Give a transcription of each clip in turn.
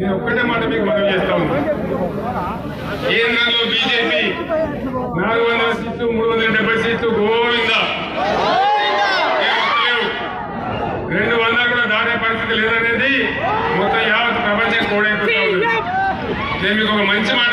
నేను ఒక్కటే మాట మీకు మనం చేస్తా ఉన్నాను బిజెపి బీజేపీ నాలుగు వందల సీట్లు మూడు వందల డెబ్బై సీట్లు గోవింద. రెండు వందలు కూడా దాటే పరిస్థితి లేదనేది మొత్తం యావత్ ప్రపంచం కోడైపోతా ఉంది. నేను మీకు ఒక మంచి మాట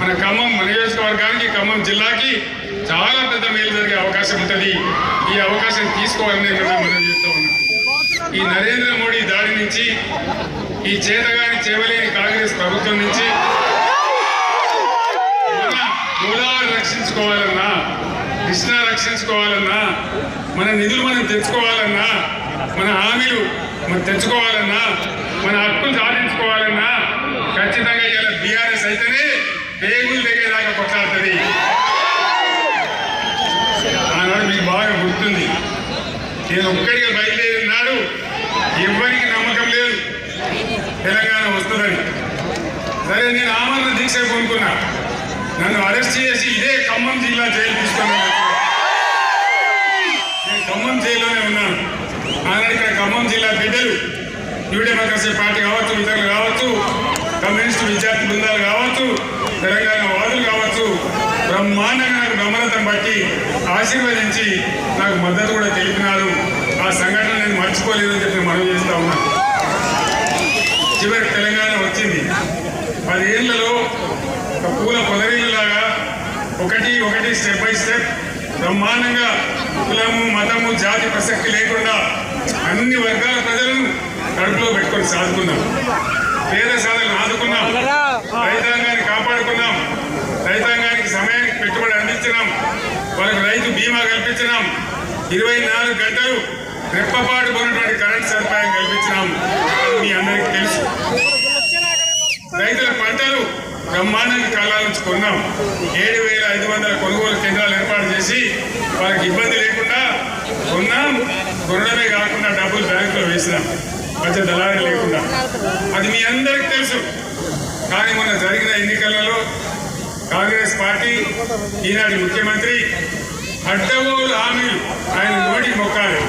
మన ఖమ్మం నియోజకవర్గానికి ఖమ్మం జిల్లాకి చాలా పెద్ద మేలు జరిగే అవకాశం ఉంటుంది. ఈ అవకాశం తీసుకోవాలని మనం చెప్తా ఉన్నాం. ఈ నరేంద్ర మోడీ దాడి నుంచి ఈ చేతగాని చేవలేని కాంగ్రెస్ ప్రభుత్వం నుంచి మన గోదావరి రక్షించుకోవాలన్నా కృష్ణ రక్షించుకోవాలన్నా మన నిధులు మనం తెచ్చుకోవాలన్నా మన హామీలు మనం తెచ్చుకోవాలన్నా మన హక్కులు సాధించుకోవాలన్నా ఖచ్చితంగా ఇలా బీఆర్ఎస్ అయితేనే పేగులు తెగేలాగా కొట్లాడుతుంది. ఆనాడు మీకు బాగా గుర్తుంది. నేను ఒక్కడిగా బయలుదేరినాడు. ఎవరికి నమ్మకం లేదు. తెలంగాణ వస్తుందని. సరే నేను ఆమరణ దీక్ష కొనుక్కున్నా నన్ను అరెస్ట్ చేసి ఇదే ఖమ్మం జిల్లా జైలు తీసుకున్నాను. నేను ఖమ్మం జైల్లోనే ఉన్నాను. ఆనాడు ఇక్కడ ఖమ్మం జిల్లా బిడ్డలు న్యూ డెమోక్రసీ పార్టీ కావచ్చు ఇతరులు కావచ్చు కమ్యూనిస్ట్ విద్యార్థి బృందాలు కావచ్చు తెలంగాణ వాదులు కావచ్చు బ్రహ్మాండంగా నాకు గమనతం బట్టి ఆశీర్వదించి నాకు మద్దతు కూడా తెలిపినారు. ఆ సంఘటన నేను మర్చిపోలేదని చెప్పి మనం చేస్తా ఉన్నాను చివరికి తెలంగాణ వచ్చింది. పదేళ్ళలో పూల పొదరిల్లాగా ఒకటి ఒకటి స్టెప్ బై స్టెప్ బ్రహ్మాండంగా కులము మతము జాతి ప్రసక్తి లేకుండా అన్ని వర్గాల ప్రజలను కడుపులో పెట్టుకొని సాదుకున్నాం. పేద సాధనలు ఆదుకున్నాం. రైతాంగాన్ని పెట్టుబడి అందించినాం. వాళ్ళకు రైతు బీమా కల్పించినాం. ఇరవై నాలుగు గంటలు రెప్పపాటు కొన్నటువంటి కరెంట్ సదుపాయం కల్పించినాం. మీ అందరికీ తెలుసు. రైతుల పంటలు బ్రహ్మాండానికి కాలాల నుంచి కొన్నాం. ఏడు వేల ఐదు వందల కొనుగోలు కేంద్రాలు ఏర్పాటు చేసి వాళ్ళకి ఇబ్బంది లేకుండా కొన్నాం. కొనడమే కాకుండా డబ్బులు బ్యాంకులో వేసినాం. మధ్య దళారీ లేకుండా. అది మీ అందరికీ తెలుసు. కానీ మొన్న జరిగిన ఎన్నికలలో కాంగ్రెస్ పార్టీ ఈనాటి ముఖ్యమంత్రి అడ్డగోలు హామీలు ఆయన నోటికి మొక్కాలి.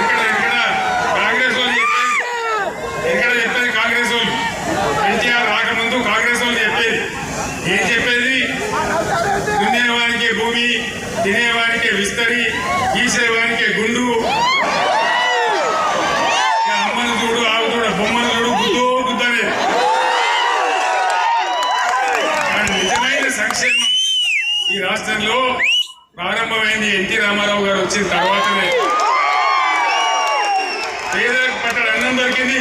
ఇక్కడ ఇక్కడ కాంగ్రెస్ వాళ్ళు చెప్పేది ఇక్కడ చెప్పేది కాంగ్రెస్ వాళ్ళు. ఎన్టీఆర్ రాకముందు కాంగ్రెస్ వాళ్ళు చెప్పేది. ఏం చెప్పేది? దున్నేవానికి భూమి తినేవానికి విస్తరి గీసేవానికి గుండు ఇక అమ్మను చూడు ఆవు చూడు బొమ్మను చూడు గుద్దు గుద్దనే కానీ నిజమైన సంక్షేమం ఈ రాష్ట్రంలో ప్రారంభమైంది ఎన్టీ రామారావు గారు వచ్చిన తర్వాతనే పేదలకు పట్టడు అన్నం దొరికింది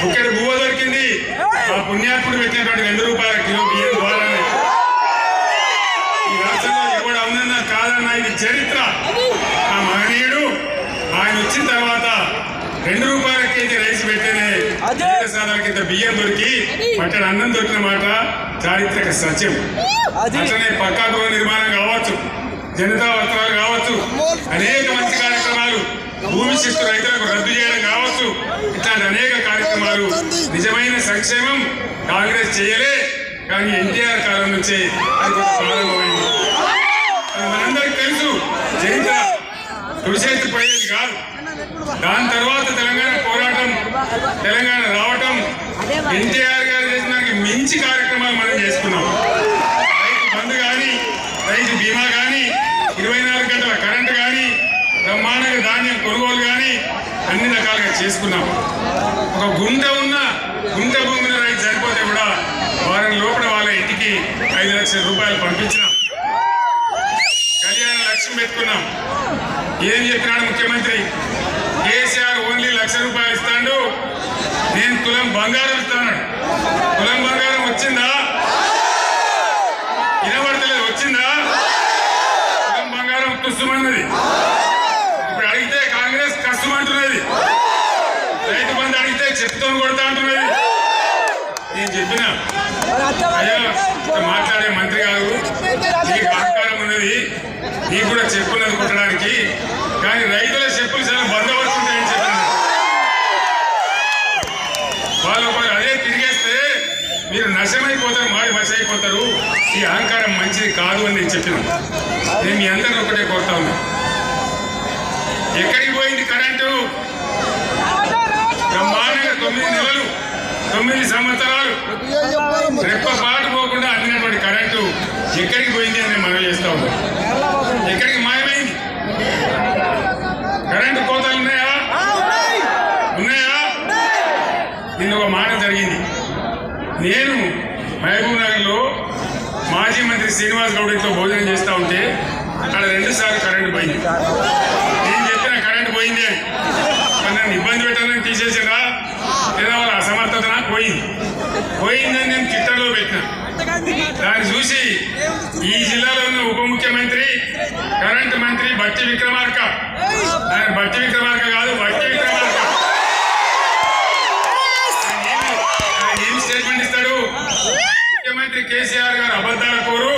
ఒక్కడి బువ్వ దొరికింది ఆ పుణ్యాత్ముడు పెట్టినటువంటి రెండు రూపాయల కిలో బియ్యం ద్వారానే ఈ రాష్ట్రంలో ఎవడు అవునన్నా కాదన్నా ఇది చరిత్ర ఆ మహనీయుడు ఆయన వచ్చిన తర్వాత రెండు రూపాయల కేజీ రైస్ కింద బియ్యం దొరికి పట్టడు అన్నం దొరికిన మాట చారిత్రక సత్యం. అట్లనే పక్కా గృహ నిర్మాణం కావచ్చు జనతా వస్త్రాలు కావచ్చు అనేక మంచి కార్యక్రమాలు భూమి శిస్తు రైతులకు రద్దు చేయడం కావచ్చు. ఇట్లాంటి అనేక కార్యక్రమాలు నిజమైన సంక్షేమం కాంగ్రెస్ చేయలే కానీ ఎన్టీఆర్ కాలం నుంచే అది ప్రారంభమైంది. మనందరికీ తెలుసు చరిత్ర తుడిచేసి పోయేది కాదు. దాని తర్వాత తెలంగాణ పోరాటం తెలంగాణ రావటం ఎన్టీఆర్ గారు చేసిన మించి కార్యక్రమాలు మనం చేసుకున్నాం. రైతు బంధు కానీ రైతు బీమా కానీ ఇరవై నాలుగు గంటల కరెంటు కానీ బ్రహ్మాండంగా ధాన్యం కొనుగోలు కానీ అన్ని రకాలుగా చేసుకున్నాం. ఒక గుంట ఉన్న గుంట భూమిలో రైతు సరిపోతే కూడా వారం లోపల వాళ్ళ ఇంటికి ఐదు లక్షల రూపాయలు పంపించినాం. కళ్యాణ లక్ష్యం పెట్టుకున్నాం. ఏం చెప్పినాడు ముఖ్యమంత్రి కేసీఆర్ ఓన్లీ లక్ష రూపాయలు ఇస్తాడు కులం బంగారం ఇస్తాను కులం బంగారం వచ్చిందా? వినబడతలేదు. వచ్చిందా? కులం బంగారం తుస్సుమన్నది. ఇప్పుడు అడిగితే కాంగ్రెస్ కష్టమంటున్నది రైతు బంధు అడిగితే చెప్తాను కొడతా అంటున్నది. నేను చెప్పిన. అయ్యా మాట్లాడే మంత్రి గారు నీకు అహంకారం ఉన్నది. నీకు కూడా చెప్పులు కొట్టడానికి. కానీ రైతుల చెప్పులు చాలా బందోబస్తు వాళ్ళు కూడా అదే తిరిగేస్తే మీరు నశమైపోతారు మాడి మసైపోతారు ఈ అహంకారం మంచిది కాదు అని నేను చెప్పిన. నేను మీ అందరిని ఒకటే కోరుతా ఉన్నా. ఎక్కడికి పోయింది కరెంటు? బ్రహ్మాండంగా తొమ్మిది నెలలు తొమ్మిది సంవత్సరాలు. రెప్పపాటు పోకుండా అందినటువంటి కరెంటు ఎక్కడికి పోయింది అని మనం చేస్తా ఉన్నాం. ఎక్కడికి మా కరెంటు కోతలు ఉన్నాయా ఉన్నాయా నిన్న ఒక మాట జరిగింది నేను మహబూబ్ నగర్లో మాజీ మంత్రి శ్రీనివాస్ గౌడ్తో భోజనం చేస్తా ఉంటే అక్కడ రెండుసార్లు కరెంటు పోయింది. నేను చెప్పిన కరెంటు పోయింది. మరి నన్ను ఇబ్బంది పెట్టాలని తీసేసారా లేదా వాళ్ళ అసమర్థతన? పోయింది. పోయిందని నేను ట్విట్టర్లో పెట్టిన. దాన్ని చూసి ఈ జిల్లాలో ఉన్న ఉప ముఖ్యమంత్రి కరెంట్ మంత్రి బట్టి విక్రమార్క. ఆయన బట్టి విక్రమార్క కాదు బట్టి విక్రమార్క ముఖ్యమంత్రి కేసీఆర్ గారు అబద్ధాల కోరు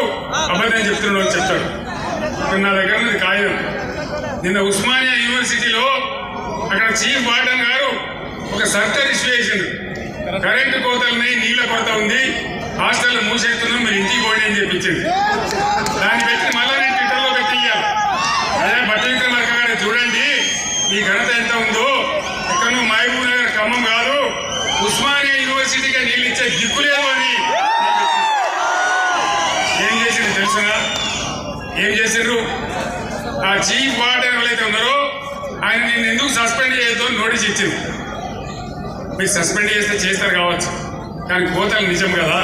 అబద్ధం చెప్తున్నాడు అని చెప్తాడు ఇప్పుడు నా దగ్గర ఉన్నది కాగితం. నిన్న ఉస్మానియా యూనివర్సిటీలో అక్కడ చీఫ్ వార్డన్ గారు ఒక సర్కార్ ఇష్యూ చేసిండు. కరెంటు కోతలున్నాయి నీళ్ళ కొరత ఉంది హాస్టల్ మూసేస్తున్నాం మీరు ఇంటికి పోండి అని చెప్పించింది దాన్ని పెట్టి మళ్ళీ నేను ట్విట్టర్లో పెట్టియ్యాలి అదే బట్టి విక్రమార్క గారు చూడండి మీ ఘనత ఎంత ఉందో. ఎక్కడో మహబూబ్ నగర్ ఖమ్మం కాదు ఉస్మానియా యూనివర్సిటీగా నీళ్ళు ఇచ్చే దిక్కు లేదు అని. ఏం చేసిండు తెలుసునా ఏం చేసిండ్రు? ఆ చీఫ్ వార్డెన్ ఎవరైతే ఉన్నారో ఆయన నేను ఎందుకు సస్పెండ్ చేయొద్దు నోటీస్ ఇచ్చింది మీరు సస్పెండ్ చేస్తే చేస్తారు కావచ్చు కానీ కోతలు నిజం కదా?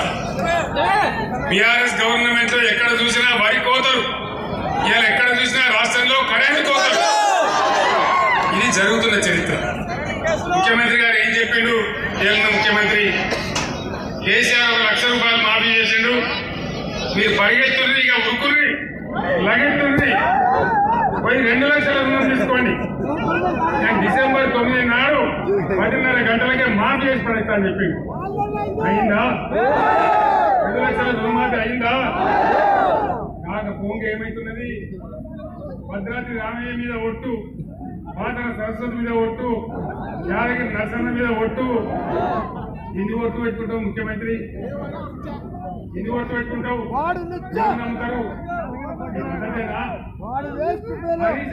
బీఆర్ఎస్ గవర్నమెంట్లో ఎక్కడ చూసినా వరి కోతలు ఇలా ఎక్కడ చూసినా రాష్ట్రంలో కరెంట్ కోతలు. ఇది జరుగుతున్న చరిత్ర. ముఖ్యమంత్రి గారు ఏం చెప్పిండు? ఏళ్ళ ముఖ్యమంత్రి? కేసీఆర్ ఒక లక్ష రూపాయలు మాఫీ చేసిండు. మీరు పరిగెత్తుంది ఇక ఉరుకుని లగెత్తుంది పోయి రెండు లక్షల రుణం తీసుకోండి. నేను డిసెంబర్ తొమ్మిది నాడు పదిన్నర గంటలకే మాఫ్ చేసి పడేస్తా అని చెప్పిండు. అయిందా? రెండు లక్షల రుణమాఫీ అయిందా? కాకపోంగ ఏమైతున్నది? భద్రాద్రి రామయ్య మీద ఒట్టు పాతన సరస్వతి మీద ఒట్టు యాదగిరి నరసన్న మీద ఒట్టు. ఎన్ని ఒట్టు పెట్టుకుంటాం ముఖ్యమంత్రి? ఎన్ని ఓట్లు పెట్టుకుంటావు వాడు నమ్ముతారు? వాడు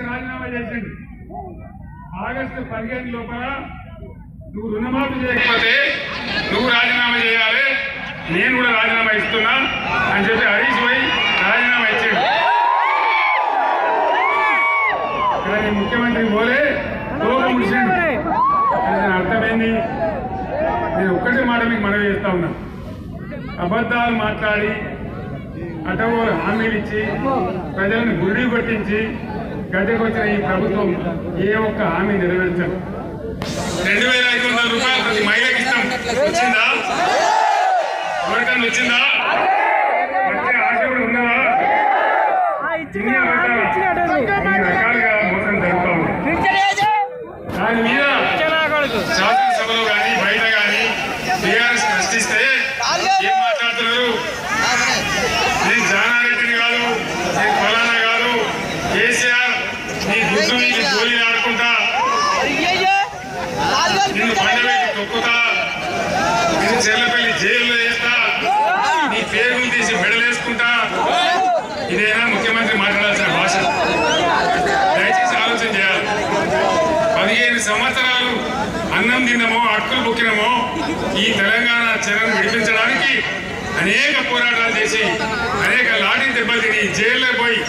రాజీనామా చేసిండు. ఆగస్టు పదిహేను లోపల నువ్వు రుణమాఫీ చేయకపోతే నువ్వు రాజీనామా చేయాలి. నేను కూడా రాజీనామా ఇస్తున్నా అని చెప్పి హరీష్ పోయి రాజీనామా ఇచ్చాడు. కానీ ముఖ్యమంత్రి పోలే దాని అర్థమైంది? నేను ఒక్కటే మాట మీకు మనవి చేస్తా ఉన్నా. అబద్ధాలు మాట్లాడి అటవోలు హామీలు ఇచ్చి ప్రజలను గుడి పట్టించి వచ్చిన ఈ ప్రభుత్వం ఏ ఒక్క హామీ నెరవేర్చదు. రెండు వేల ఐదు వందల రూపాయలు ప్రతి మహిళకి ఇస్తాం. వచ్చిందా? ఎవరికన్నా వచ్చిందా? వచ్చే ఆశ కూడా ఉన్నదా ఇన్ని అబద్ధాలా? ఇన్ని రకాలుగా మోసం జరుగుతూ ఉంది దాని మీద శాసనసభలో కానీ బయట కానీ టీఆర్ఎస్ ప్రశ్నిస్తే ఏం మాట్లాడుతున్నారు నేను జానారెడ్డిని కాదు నేను ఫలానా కాదు కేసీఆర్ నీ గుడ్డు నీకు గోళీలు ఆడుకుంటా నిన్ను పండబెట్టి తొక్కుతా నిన్ను చెల్లపల్లి జైల్లో వేస్తా నీ పేరును తీసి మెడలేసుకుంటా ఇదేనా ముఖ్యమంత్రి మాట్లాడాల్సిన భాష దయచేసి ఆలోచన చేయాలి పదిహేను సంవత్సరాలు అన్నం తిన్నమో అక్కులు బుక్కినమో ఈ తెలంగాణ చెరను విడిపించడానికి అనేక పోరాటాలు చేసి అనేక లాఠీ దెబ్బలు తిని జైల్లో పోయి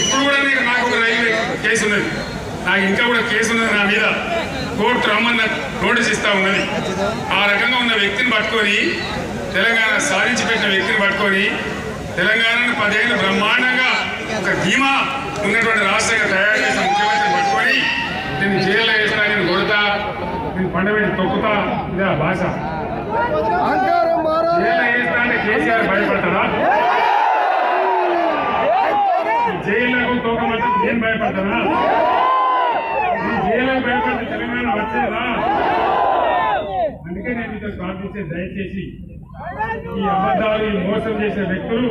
ఇప్పుడు కూడా నాకు ఒక రైల్వే కేసు ఉన్నది నాకు ఇంకా కూడా కేసు ఉన్నది నా మీద కోర్టు రమ్మన్న నోటీస్ ఇస్తా ఉన్నది. ఆ రకంగా ఉన్న వ్యక్తిని పట్టుకొని తెలంగాణ సాధించి పెట్టిన వ్యక్తిని పట్టుకొని తెలంగాణను పదేళ్ళు బ్రహ్మాండంగా ఒక ధీమా ఉన్నటువంటి రాష్ట్రంగా తయారు చేసిన ముఖ్యమంత్రిని పట్టుకొని నేను జైల్లో వేస్తా నేను కొడతా నేను పండబెట్టి తొక్కుతా ఇదే ఆ భాష. జైల్లో వేస్తా అంటే కేసీఆర్ భయపడతారా జైల్లో తోకమంటే నేను భయపడతానా? ఈ జైల్లో భయపడితే తెలంగాణ వచ్చేదా? అందుకే నేను మీతో ప్రార్థించే దయచేసి ఈ అబద్ధాలు ఈ మోసం చేసే వ్యక్తులు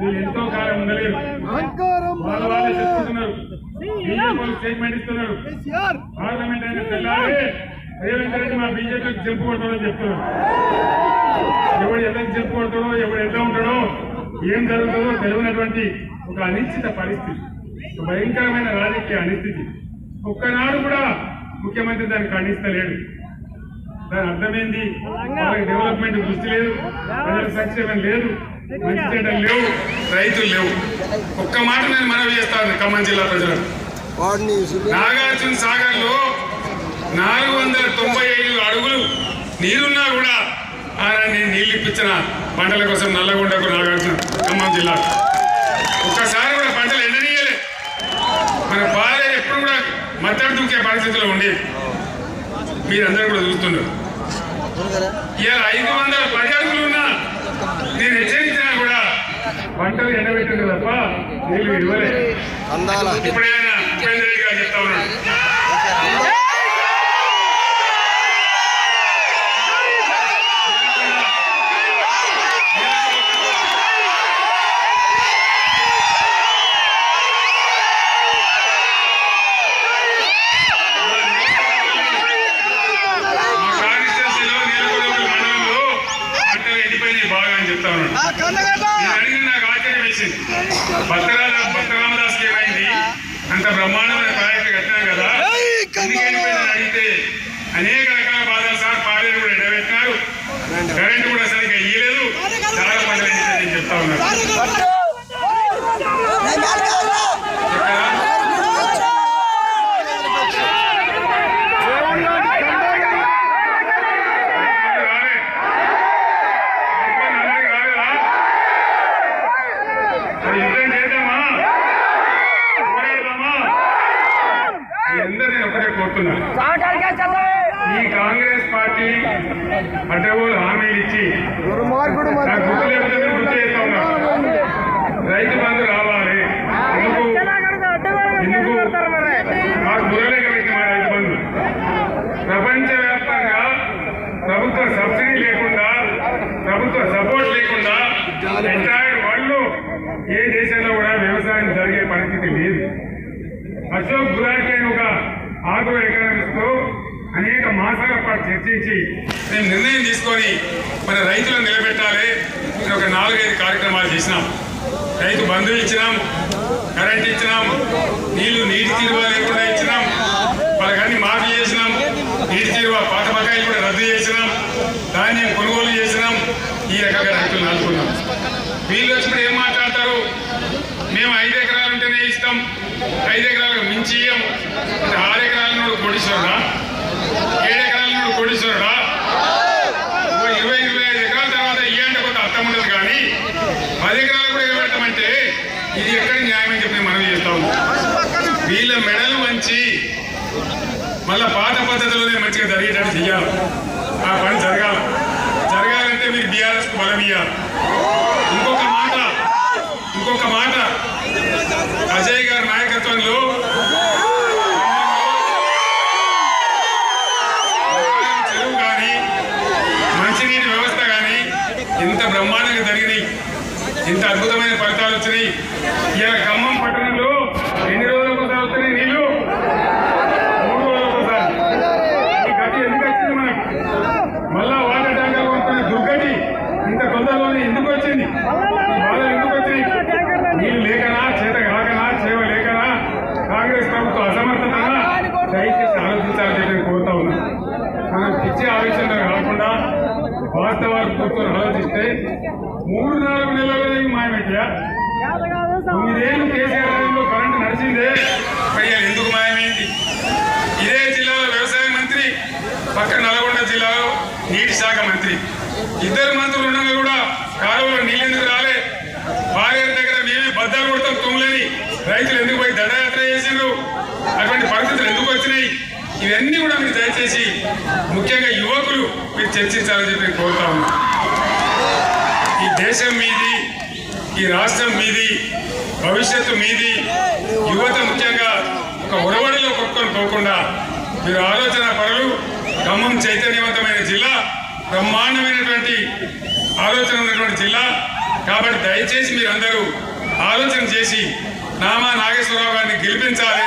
వీళ్ళు ఎంతో కాలం ఉండలేరు. వాళ్ళ వాళ్ళే చెప్పుకుంటున్నారు. స్టేట్మెంట్ ఇస్తున్నారు. పార్లమెంట్ అయిన తెల్లారే రేవంత్ రెడ్డి మా బీజేపీకి కొడతాడని చెప్తున్నారు. ఎవడు ఎంత చెప్పు కొడతాడో ఎవడు ఎంత ఉంటాడో ఏం జరుగుతుందో తెలియనటువంటి ఒక అనిశ్చిత పరిస్థితి. భయంకరమైన రాజకీయ అనిస్థితి ఒక్కనాడు కూడా ముఖ్యమంత్రి దాన్ని ఖండిస్తలేడు. దాని అర్థమైంది? డెవలప్మెంట్ దృష్టి లేదు ప్రజల సంక్షేమం లేదు మంచి లేవు రైతులు లేవు. ఒక్క మాట నేను మనవి చేస్తాను ఖమ్మం జిల్లా ప్రజలకు. నాగార్జున సాగర్లో నాలుగు వందల తొంభై ఐదు అడుగులు నీరున్నా కూడా ఆయన నేను నీళ్ళు ఇప్పించిన పంటల కోసం నల్లగొండకు నాగార్జున ఖమ్మం జిల్లా. ఒక్కసారి కూడా పంటలు ఎండనీయలే మన బాలయ్య ఎప్పుడు కూడా మద్దతు దూకే పరిస్థితిలో ఉండేది మీరందరూ కూడా చూస్తున్నారు. ఇలా ఐదు వందల పది అడుగులు ఉన్నా నేను హెచ్చరించినా కూడా పంటలు ఎండబెట్టింది తప్ప నీళ్ళు ఇవ్వలేదు. అందాల. ఇప్పుడు ఆయన ఉపేంద్ర గారు చెప్తా ఉన్నాడు మా కాన్స్టిట్యూన్సీలో నీలకొండపల్లి మండలంలో పంటలు ఎండిపోయినాయి బాగా అని చెప్తా ఉన్నాడు నేను అడిగిన నాకు ఆశ్చర్యం వేసింది భద్రాల భద్రరామదాస్కి ఏమైంది అంత బ్రహ్మాండమైన ప్రాజెక్టు కట్టినాం కదా ఎందుకు ఎండిపోయిందని అడిగితే అనేక రకాల బాధలు సార్ పాలేరు కూడా ఎండబెట్టినారు కరెంట్ కూడా సరిగ్గా ఇయ్యలేదు చాలా పంటలు ఎండిపోయింది అని చెప్తా ఉన్నారు ఇక్కడ రాలే. అందరికీ రాలేదా? మరి యుద్ధం చేద్దామా? పోరాడదామా? మీ అందరినీ నేను ఒకటే కోరుతున్నా ఈ కాంగ్రెస్ పార్టీ అడ్డగోలు హామీలు ఇచ్చి దుర్మార్గుడు నాకు గుర్తు లేకపోతే నేను గుర్తు చేస్తా ఉన్నా రైతు బంధు రావాలి ఎందుకు ఎందుకు మాకు బుర్రలేక పెట్టిన మా రైతు బంధు ప్రపంచవ్యాప్తంగా ప్రభుత్వ సబ్సిడీ లేకుండా ప్రభుత్వ సపోర్ట్ లేకుండా ఎంటైర్ వరల్డ్ ఏ దేశంలో కూడా వ్యవసాయం జరిగే పరిస్థితి లేదు అశోక్ గులాటి అని ఒక ఆగ్రో ఎకనామిస్ట్తో అనేక పాటు చర్చించి మేము నిర్ణయం తీసుకొని మన రైతులను నిలబెట్టాలి అని ఒక నాలుగైదు కార్యక్రమాలు చేసినాం. రైతు బంధు ఇచ్చినాం కరెంట్ ఇచ్చినాం నీళ్ళు నీటి తీరువ లేకుండా ఇచ్చినాం వాళ్ళకన్నీ మాఫీ చేసినాం నీటి తీరువ పాత బకాయిలు కూడా రద్దు చేసినాం ధాన్యం కొనుగోలు చేసినాం ఈ రకంగా రైతులు నడుపుకున్నాం వీళ్ళు వచ్చినప్పుడు ఏం మాట్లాడతారు? మేము ఐదు ఎకరాలు ఉంటేనే ఇస్తాం ఐదు ఎకరాలకు మించి ఇయ్యం ఆరు ఎకరాల కూడా కోటీశ్వరుడా? ఏడు ఎకరాల నుండి కోటీశ్వరుడా ఇరవై ఇరవై ఐదు ఎకరాల తర్వాత ఇయ్యంటే కొంత అర్థం ఉండదు కానీ పది ఎకరాలు కూడా ఇవ్వబెడతామంటే ఇది ఎక్కడ న్యాయం అని చెప్పి మనం చేస్తా వీళ్ళ మెడలు మంచి మళ్ళా పాత పద్ధతిలోనే మంచిగా జరిగేటట్టు చెయ్యాలి. ఆ పని జరగాలి. జరగాలంటే మీరు బీఆర్ఎస్ బలం ఇవ్వాలి ఇంకొక మాట ఇంకొక మాట. అజయ్ గారి నాయకత్వంలో చెరువు కానీ మంచినీటి వ్యవస్థ కానీ ఇంత బ్రహ్మాండంగా జరిగినాయి ఇంత అద్భుతమైన ఫలితాలు వచ్చినాయి. ఇలా ఖమ్మం పట్టణంలో ఎన్ని రోజులకు ఒకసారి వస్తున్నాయి నీళ్ళు? మూడు రోజుల ఒకసారి ఈ గతి ఎందుకు వచ్చింది మనకు? మళ్ళా వాటర్ ట్యాంకర్ కొనుక్కునే దుర్గతి ఇంత తొందరలోనే ఎందుకు వచ్చింది? ఈ బాధలు ఎందుకు వచ్చినాయి? నీళ్ళు లేకనా? చేత కాకనా? చేవ లేకనా? కాంగ్రెస్ ప్రభుత్వం అసమర్థతనా దయచేసి ఆలోచించాలని చెప్పి కోరుతా ఉన్నా. మనం పిచ్చి ఆలోచన కాకుండా వాస్తవాలు కూర్చొని ఆలోచిస్తే మూడు నాలుగు నెలలనే మాయమైతే తొమ్మిదేళ్ళు కేసీఆర్ టైంలో కరెంటు నడిచిందే. పయ్యాలు ఎందుకు మాయమైంది? ఇదే జిల్లాలో వ్యవసాయ మంత్రి పక్క నల్గొండ జిల్లాలో నీటి శాఖ మంత్రి. ఇద్దరు మంత్రులు ఉండగా కూడా కాలువలో నీళ్ళెందుకు రాలే? పాలేరు దగ్గర మేమే బద్దాలు కొడతాం తుమ్ములని రైతులు ఎందుకు పోయి దండయాత్ర చేసిండ్రు? అటువంటి పరిస్థితులు ఎందుకు వచ్చినాయి? ఇవన్నీ కూడా మీరు దయచేసి ముఖ్యంగా యువకులు మీరు చర్చించాలని చెప్పి కోరుతా ఉన్నాను ఈ దేశం మీది ఈ రాష్ట్రం మీది భవిష్యత్తు మీది యువత ముఖ్యంగా ఒక ఉరవడిలో కొట్టుకొని పోకుండా మీరు ఆలోచన పరులు ఖమ్మం చైతన్యవంతమైన జిల్లా బ్రహ్మాండమైనటువంటి ఆలోచన ఉన్నటువంటి జిల్లా. కాబట్టి దయచేసి మీరందరూ ఆలోచన చేసి నామా నాగేశ్వరరావు గారిని గెలిపించాలి.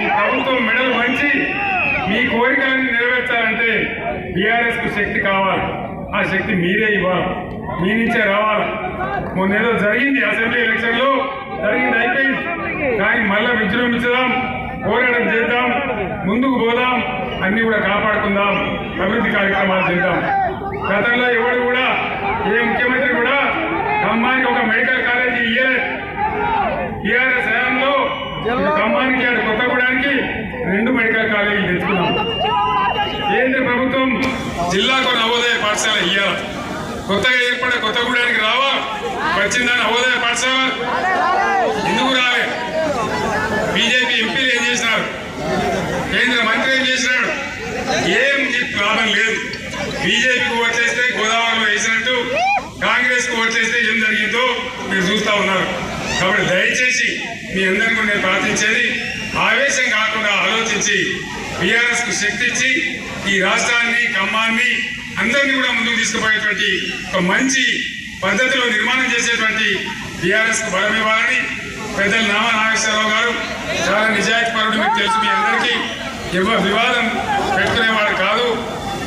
ఈ ప్రభుత్వం మెడలు మంచి మీ కోరికలు బీఆర్ఎస్కు శక్తి కావాలి. ఆ శక్తి మీరే ఇవ్వాలి. మీ నుంచే రావాలి. మొన్న ఏదో జరిగింది అసెంబ్లీ ఎలక్షన్లో జరిగింది అయిపోయింది. కానీ మళ్ళా విజృంభించుదాం పోరాటం చేద్దాం ముందుకు పోదాం అన్ని కూడా కాపాడుకుందాం అభివృద్ధి కార్యక్రమాలు చేద్దాం. గతంలో ఎవడు కూడా ఏ ముఖ్యమంత్రి కూడా ఖమ్మానికి ఒక మెడికల్ కాలేజీ ఇయ్యలేదు. టీఆర్ఎస్ హయాంలో ఈ ఖమ్మానికి అటు కొత్తగూడానికి రెండు మెడికల్ కాలేజీలు తెచ్చుకున్నాం. జిల్లాకు నవోదయ పాఠశాల ఇయ్యాలి. కొత్తగా ఏర్పడే కొత్తగూడానికి రావా? వచ్చిందని నవోదయ పాఠశాల? ఎందుకు రాలే? బీజేపీ ఎంపీలు ఏం చేసినారు? కేంద్ర మంత్రి ఏం చేసినాడు? ఏం ప్రాబ్లం లాభం లేదు. బీజేపీకి ఓట్లేస్తే గోదావరిలో వేసినట్టు కాంగ్రెస్కు ఓట్లేస్తే ఏం జరిగిందో మీరు చూస్తా ఉన్నారు. కాబట్టి దయచేసి మీ అందరికీ నేను ప్రార్థించేది ఆవేశం కాకుండా ఆలోచించి బీఆర్ఎస్కు శక్తి ఇచ్చి ఈ రాష్ట్రాన్ని ఖమ్మాన్ని అందరినీ కూడా ముందుకు తీసుకుపోయేటువంటి ఒక మంచి పద్ధతిలో నిర్మాణం చేసేటువంటి బీఆర్ఎస్కు బలం ఇవ్వాలని పెద్దలు నామా నాగేశ్వరరావు గారు చాలా నిజాయితీ పరుడు మీకు తెలుసు మీ అందరికీ. వివాదం పెట్టుకునేవాడు కాదు.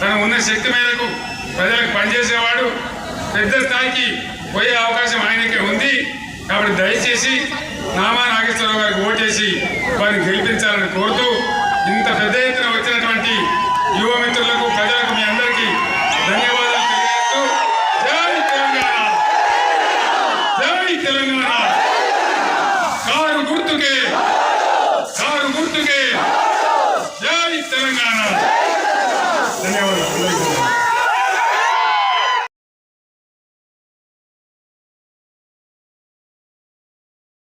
తను ఉన్న శక్తి మేరకు ప్రజలకు పనిచేసేవాడు. పెద్ద స్థాయికి పోయే అవకాశం ఆయనకే ఉంది. కాబట్టి దయచేసి నామా నాగేశ్వరరావు గారికి ఓటేసి వారిని గెలిపించాలని కోరుతూ ఇంత పెద్ద ఎత్తున వచ్చినటువంటి యువ మిత్రులకు ప్రజలకు మీ అందరికీ ధన్యవాదాలు తెలియజేస్తూ జై తెలంగాణ. జై తెలంగాణ. కారు గుర్తుకే కారు గుర్తుకే. జై తెలంగాణ. ధన్యవాదాలు.